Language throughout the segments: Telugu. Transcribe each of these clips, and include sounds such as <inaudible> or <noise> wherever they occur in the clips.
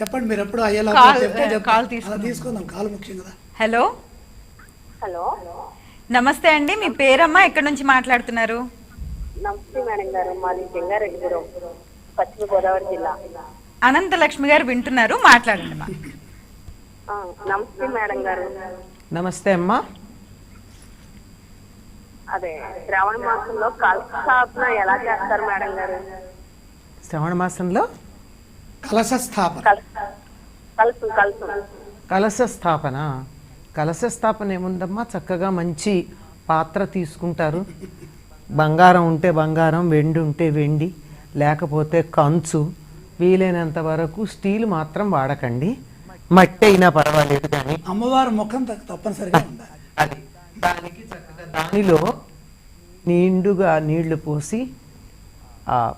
చెప్పండి మీరు ఎప్పుడు అయ్యేలా కాల్- చెప్తే చెప్తా. కాల్ అలా తీసుకుందాం. తీసుకుందాం కాల్ ముఖ్యం కదా. హలో? హలో? నమస్తే అండి మీ పేరమ్మా? ఎక్కడి నుంచి మాట్లాడుతున్నారు? నమస్తే మేడం గారు మాది జంగారెడ్డిపురం పశ్చిమ గోదావరి జిల్లా. అనంతలక్ష్మి గారు వింటున్నారు మాట్లాడండి మా. ఆ, నమస్తే మేడం గారు. నమస్తే అమ్మా. అదే శ్రావణ మాసంలో కలస్థాపన ఎలా చేస్తారు మేడం గారు? శ్రవణ మాసంలో? కలశ స్థాపన కలశ స్థాపన కలశ స్థాపన ఏముందమ్మా? చక్కగా మంచి పాత్ర తీసుకుంటారు. బంగారం ఉంటే బంగారం వెండి ఉంటే వెండి లేకపోతే కంచు. వీలైనంత వరకు స్టీల్ మాత్రం వాడకండి. మట్టి అయినా పర్వాలేదు కానీ. అమ్మవారి ముఖం తప్ప- తప్పనిసరిగా ఉండాలి. అది. దానికి చక్కగా దానిలో నిండుగా నీళ్ళు పోసి ఆ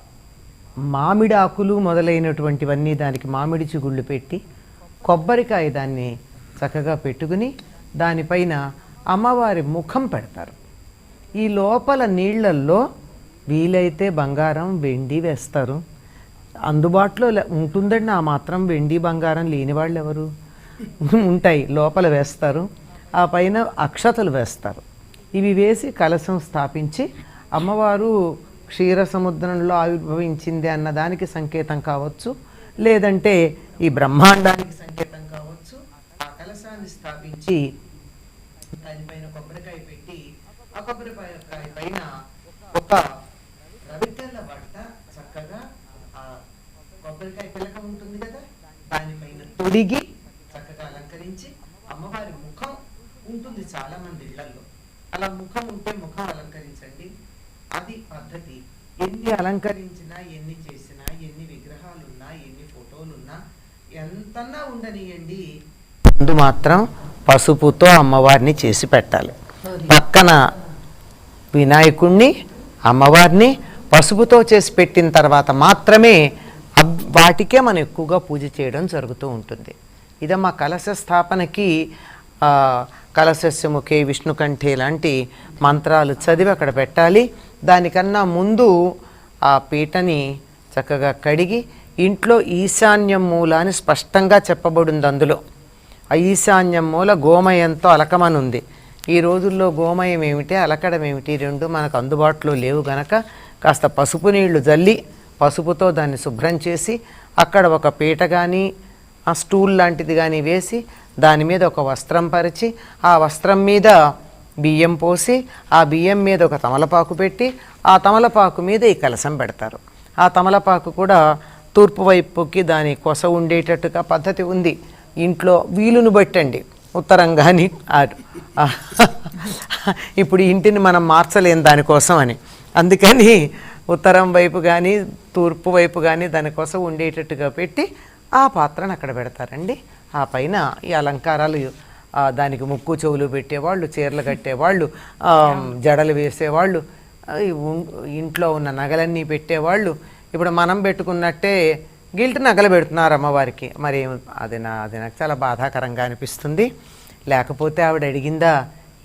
మామిడి ఆకులు మొదలైనటువంటివన్నీ దానికి మామిడి చిగుళ్ళు పెట్టి కొబ్బరికాయ దాన్ని చక్కగా పెట్టుకుని దానిపైన అమ్మవారి ముఖం పెడతారు. ఈ లోపల నీళ్ళల్లో వీలైతే బంగారం వెండి వేస్తారు. అందుబాటులో ఉంటుందండి ఆ మాత్రం వెండి బంగారం లేని వాళ్ళు ఎవరు? ఉంటాయి లోపల వేస్తారు. ఆ పైన అక్షతలు వేస్తారు. ఇవి వేసి కలశం స్థాపించి అమ్మవారు క్షీర సముద్రంలో ఆవిర్భవించింది అన్న దానికి సంకేతం కావచ్చు. లేదంటే ఈ బ్రహ్మాండానికి సంకేతం కావచ్చు. ఆ కలశాన్ని స్థాపించి దానిపైన కొబ్బరికాయ పెట్టి ఆ కొబ్బరికాయ పైన ఒక రవికెళ్ళ బట్ట చక్కగా ఆ కొబ్బరికాయ పిలక ఉంటుంది కదా? దానిపైన తొడిగి చక్కగా అలంకరించి అమ్మవారి ముఖం ఉంటుంది చాలా మంది ఇళ్ళలో అలా ముఖం ఉంటే ముఖం పద్ధతి. ఎన్ని అలంకరించినా ఎన్ని చేసినా ఎన్ని విగ్రహాలున్నా ఎన్ని ఫోటోలున్నా ఎంతన్నా ఉండనియండి. ముందు మాత్రం పసుపుతో అమ్మవారిని చేసి పెట్టాలి. పక్కన వినాయకుణ్ణి అమ్మవారిని పసుపుతో చేసి పెట్టిన తర్వాత మాత్రమే వాటికే మనం ఎక్కువగా పూజ చేయడం జరుగుతూ ఉంటుంది. ఇదమ్మా కలశ స్థాపనకి ఆ, కలశస్య ముఖే విష్ణుకంఠే లాంటి మంత్రాలు చదివి అక్కడ పెట్టాలి. దానికన్నా ముందు ఆ పీటని చక్కగా కడిగి ఇంట్లో ఈశాన్యం మూల అని స్పష్టంగా చెప్పబడింది అందులో. ఆ ఈశాన్యం మూల గోమయంతో అలకమని ఉంది ఈ రోజుల్లో గోమయం ఏమిటి అలకడం ఏమిటి రెండు మనకు అందుబాటులో లేవు గనక కాస్త పసుపు నీళ్ళు జల్లి పసుపుతో దాన్ని శుభ్రం చేసి అక్కడ ఒక పీట కానీ ఆ స్టూల్ లాంటిది కానీ వేసి దాని మీద ఒక వస్త్రం పరిచి ఆ వస్త్రం మీద బియ్యం పోసి ఆ బియ్యం మీద ఒక తమలపాకు పెట్టి ఆ తమలపాకు మీద ఈ కలసం పెడతారు. ఆ తమలపాకు కూడా తూర్పు వైపుకి దాని కొస ఉండేటట్టుగా పద్ధతి ఉంది. ఇంట్లో వీలును బట్టండి. ఉత్తరం కానీ ఇప్పుడు ఇంటిని మనం మార్చలేం దానికోసం అని. అందుకని ఉత్తరం వైపు కానీ తూర్పు వైపు కానీ దానికోసం ఉండేటట్టుగా పెట్టి ఆ పాత్రను అక్కడ పెడతారండి. ఆ పైన ఈ అలంకారాలు దానికి ముక్కు చెవులు పెట్టేవాళ్ళు చీరలు కట్టేవాళ్ళు జడలు వేసేవాళ్ళు ఇంట్లో ఉన్న నగలన్నీ పెట్టేవాళ్ళు. ఇప్పుడు మనం పెట్టుకున్నట్టే గిల్ట్ నగలు పెడుతున్నారు అమ్మవారికి. మరి అది నా అది నాకు చాలా బాధాకరంగా అనిపిస్తుంది. లేకపోతే ఆవిడ అడిగిందా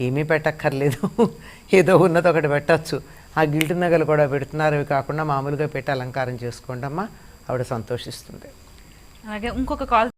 ఏమీ పెట్టక్కర్లేదు. <laughs> ఏదో ఉన్నది ఒకటి పెట్టచ్చు. ఆ గిల్ట్ నగలు కూడా పెడుతున్నారు. అవి కాకుండా మామూలుగా పెట్టి అలంకారం చేసుకోండమ్మా. ఆవిడ సంతోషిస్తుంది. అలాగే ఇంకొక కాల్